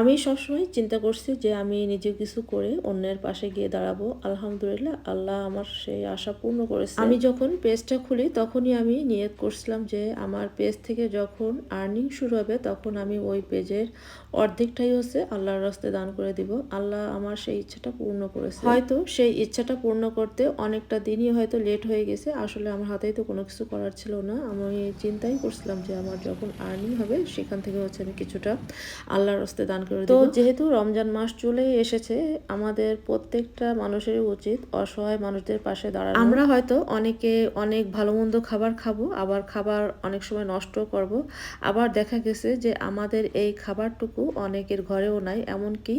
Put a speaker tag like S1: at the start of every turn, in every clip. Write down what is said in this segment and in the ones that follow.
S1: আমি সবসময় চিন্তা করছি যে আমি নিজে কিছু করে অন্যের পাশে গিয়ে দাঁড়াবো। আলহামদুলিল্লাহ, আল্লাহ আমার সেই আশা পূর্ণ করেছে। আমি যখন পেজটা খুলি, তখনই আমি নিয়ত করছিলাম যে আমার পেজ থেকে যখন আর্নিং শুরু হবে, তখন আমি ওই পেজের অর্ধেকটাই হচ্ছে আল্লাহর রাস্তে দান করে দিব। আল্লাহ আমার সেই ইচ্ছাটা পূর্ণ করেছে। হয়তো সেই ইচ্ছাটা পূর্ণ করতে অনেকটা দিনই হয়তো লেট হয়ে গেছে। আসলে আমার হাতেই তো কোনো কিছু করার ছিল না। আমি চিন্তাই করছিলাম যে আমার যখন আর্নিং হবে, সেখান থেকে হচ্ছে আমি কিছুটা আল্লাহর রাস্তে দান করে তো যেহেতু রমজান মাস চলে এসেছে আমাদের প্রত্যেকটা মানুষেরই উচিত অসহায় মানুষদের পাশে দাঁড়ানো। আমরা হয়তো অনেকে অনেক ভালো মন্দ খাবার খাব আবার খাবার অনেক সময় নষ্ট করব। আবার দেখা গেছে যে আমাদের এই খাবারটুকু অনেকের ঘরেও নাই এমনকি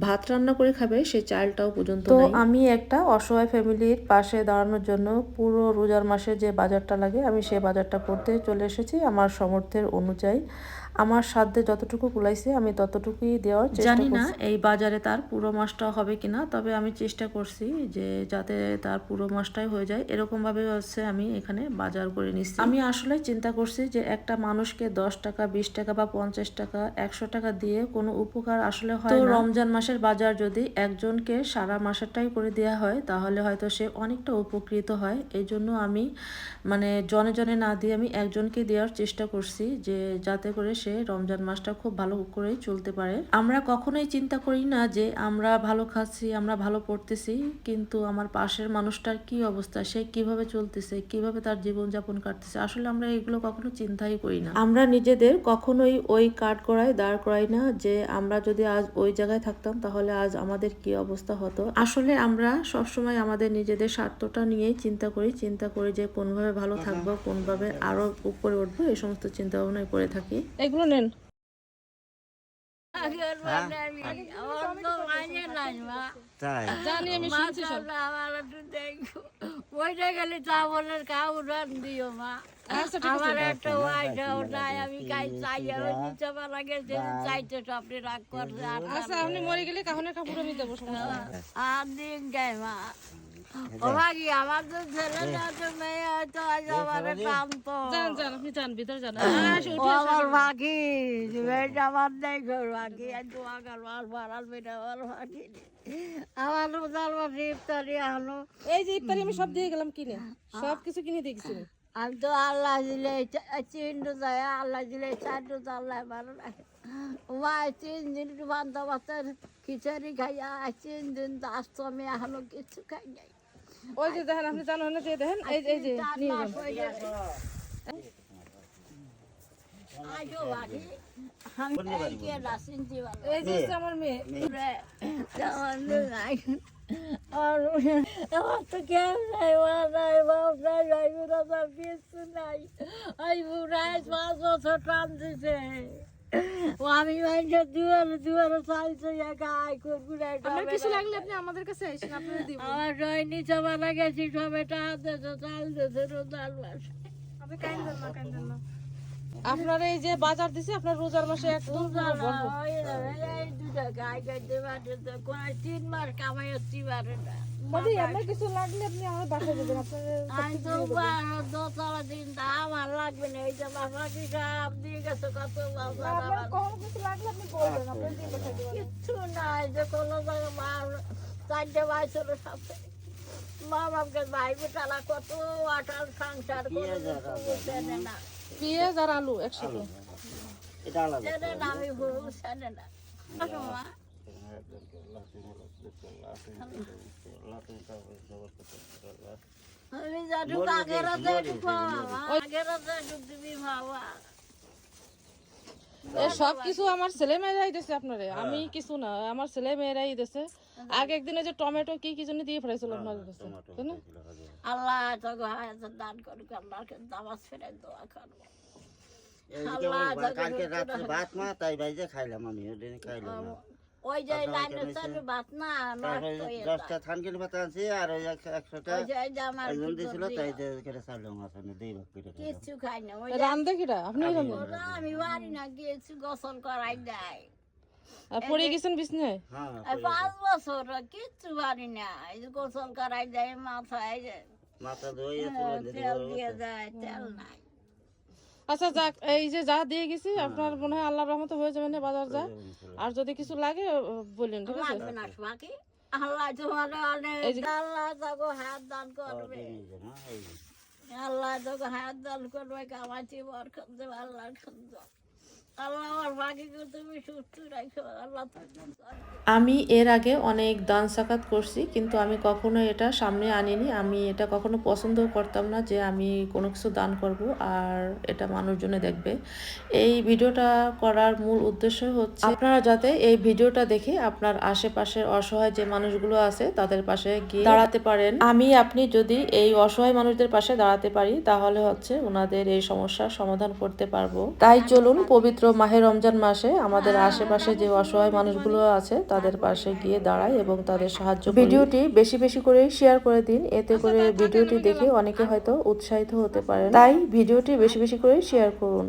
S1: ভাত রান্না করে খাবে সেই চালটাও পর্যন্ত তো আমি একটা অসহায় ফ্যামিলির পাশে দাঁড়ানোর জন্য পুরো রোজার মাসে যে বাজারটা লাগে আমি সেই বাজারটা করতে চলে এসেছি আমার সামর্থ্যের অনুযায়ী। আমার সাধ্যে যতটুকু কুলাইছে আমি ততটুকুই দেওয়ার চেষ্টা জানি না এই বাজারে তার পুরো মাসটা হবে কিনা তবে আমি চেষ্টা করছি যে যাতে তার পুরো মাসটাই হয়ে যায়। এরকম ভাবে হচ্ছে আমি এখানে বাজার করে নিচ্ছি। আমি আসলে চিন্তা করছি যে একটা মানুষকে দশ টাকা বিশ টাকা বা পঞ্চাশ টাকা একশো টাকা দিয়ে কোনো উপকার আসলে হয় তো রমজান মাসের বাজার যদি একজনকে সারা মাসেরটাই করে দেওয়া হয় তাহলে হয়তো সে অনেকটা উপকৃত হয়। এই জন্য আমি মানে জনে জনে না দিয়ে আমি একজনকে দেওয়ার চেষ্টা করছি যে যাতে করে সে রমজান মাসটা খুব ভালো করেই চলতে পারে। আমরা কখনোই চিন্তা করি না যে আমরা ভালো খাচ্ছি, আমরা ভালো পড়তেছি, কিন্তু আমার পাশের মানুষটার কি অবস্থা, সে কীভাবে চলতেছে, কীভাবে তার জীবনযাপন কাটতেছে, আসলে আমরা এগুলো কখনো চিন্তাই করি না। আমরা নিজেদের কখনোই ওই কাঠ করায় দাঁড় করাই না যে আমরা যদি আজ ওই জায়গায় থাকতাম তাহলে আজ আমাদের কি অবস্থা হতো। আসলে আমরা সবসময় আমাদের নিজেদের স্বার্থটা নিয়েই চিন্তা করি চিন্তা করি যে কোনভাবে ভালো থাকব, কোনভাবে আরও উপরে উঠবো, এই সমস্ত চিন্তা ভাবনায় করে থাকি।
S2: এগুলো নেন।
S3: তাই?
S2: জানি আমি শুনছি সব।
S4: আমার একটু ওইটা গেলে চাবলের কাউরান দিও মা।
S2: ঠিক আছে।
S4: আমার একটা ওয়াইটাও নাই আমি কাই চাই ওই নিচে মারা গেছে চাইতে স্বপ্নে রাগ করছে
S2: আচ্ছা আপনি মরে গেলে কাহনের কাপড় আমি দেবো
S4: আর দিন যায় মা। ও ভাগি আমার তো ছেলে তো মেয়ে হয়তো আজ আমার
S2: যান আপনি যান ভিতরে যান। হ্যাঁ,
S4: আমার আমার নেই ঘর পারাল বেটা আমার ইফতারি
S2: এই যে ইফতারি আমি সব দিয়ে গেলাম কিনে সব কিছু কিনে দিয়ে গেছি আমি।
S4: তো আল্লাহ দিলে চিন্টু যায় আল্লাহ দিলে চারটু তো আল্লাহ ভালো রাখে মা তিন দিন বান্ধবতার খিচুড়ি খাইয়া তিন দিন তো আসতো আমি এখনও কিছু খাই নাই।
S2: ওই যে দেখেন আপনি জানো না যে দেখেন এই যে নিয়ে আমার মেয়ে
S4: আমার তো কেউ নাই মা নাই বাপ নাই ভাই বোনার কিছু নাই ওই বুড়ায় পাঁচ বছর টান দিছে ও আমি মানুষের দুয়ারে দুয়ারে চাইছে একা আয় করব না
S2: আপনার কিছু লাগলে আপনি আমাদের কাছে এসেন আপনাদের দিব।
S4: আমার সবাই নিচে মারা গেছি সবাই টাকা দিয়েছে চাল দিয়েছে রোজার মাস।
S2: আপনি কাইন্দেন না কাইন্দেন না আপনার এই যে বাজার দিছে আপনার রোজার মাসে একদম
S4: তিন মাস কামাই হতে পারে না।
S2: আপনার কিছু লাগলে আপনি আমার বাসায় যাবেন আপনার
S4: আমি তো দোতলা দিন তা আমার লাগবে না। এই যে বাবা কি সব দিয়ে গেছে কত
S2: আপনার কখন কিছু লাগলে আপনি বলবেন আপনার দিয়ে পাঠাই দেবো
S4: কিচ্ছু নাই যে কোনো জায়গায় মা চারটে ভাই ছিল সাথে। মা বাপকে ভাই বেটালা কত আটাল সংসার করে না।
S2: পেঁয়াজ আর আলু একসাথে।
S3: এটা আলাদা
S4: চেনে না আমি ভুল চেনে না। আমি জানি আগের আগের দিবি বাবা।
S2: সব কিছু আমার ছেলে মেয়েরাই দিছে আপনারে। আমি কিছু না আমার ছেলে মেয়েরাই দিছে। আগে একদিনে যে টমেটো কি কি জন্য দিয়ে ফেলেছিল আপনাদের কাছে? তাই না?
S4: আল্লাহ তোকে দান করুক আল্লাহকে দামাজ ফেরে দোয়া করব।
S3: এইদিকে কালকে রাত্রে ভাত মা তাই বাইজে খাইলাম আমি ওদিন খাইলাম
S4: ওই যে লাইনের চালু ভাত না
S3: তারপরে
S4: নষ্ট হয়ে
S3: দশটা থানকিল ভাত আনছি আর ওই একশোটা
S4: ওই যে এই যে আমার
S3: একজন দিয়েছিল তাই দিয়ে কেটে চাইলাম আসলে দুই ভাগ করে খাইলাম।
S4: খাই না ওই
S2: রান্ধে কিটা আপনি
S4: আমি বাড়ি না গিয়েছি গোসল করাই দেয়।
S2: আর পড়ে গেছেন বিছনায়
S3: হ্যাঁ
S4: পাঁচ বছর কিচ্ছু বাড়ি না। এই যে গোসল করাই দেয় মাথায়
S3: মাথা ধুয়ে তেল
S4: দিয়ে দেয় তেল নাই।
S2: আচ্ছা যাক এই যে যা দিয়ে গেছি আপনার মনে হয় আল্লাহর রহমত হয়ে যাবে না বাজার যা। আর যদি কিছু লাগে বলেন ঠিক আছে?
S4: বাকি আল্লাহ তোমার অনেক আল্লাহ যাব হাত দান করবে। আল্লাহ যাব হাত দান করবে কামাচ্ছি বরকত দেবে আল্লাহ খান্দ আল্লাহ আমার বাকিকে তুমি সুস্থ রাখো আল্লাহ
S1: আমি এর আগে অনেক দান সাকাত করছি, কিন্তু আমি কখনো এটা সামনে আনিনি। আমি এটা কখনো পছন্দ করতাম না যে আমি কোনো কিছু দান করব, আর এটা মানুষজনে দেখবে। এই ভিডিওটা করার মূল উদ্দেশ্য হচ্ছে, আপনারা যাতে এই ভিডিওটা দেখে আপনার আশেপাশের অসহায় যে মানুষগুলো আছে, তাদের পাশে গিয়ে দাঁড়াতে পারেন। আমি, আপনি যদি এই অসহায় মানুষদের পাশে দাঁড়াতে পারি, তাহলে হচ্ছে ওনাদের এই সমস্যার সমাধান করতে পারব। তাই চলুন পবিত্র মাহে রমজান মাসে আমাদের আশেপাশে যে অসহায় মানুষগুলো আছে, তাদের পাশে গিয়ে দাঁড়ায় এবং তাদের সাহায্য। ভিডিওটি বেশি বেশি করে শেয়ার করে দিন, এতে করে ভিডিওটি দেখে অনেকে হয়তো উৎসাহিত হতে পারে তাই ভিডিওটি বেশি বেশি করে শেয়ার করুন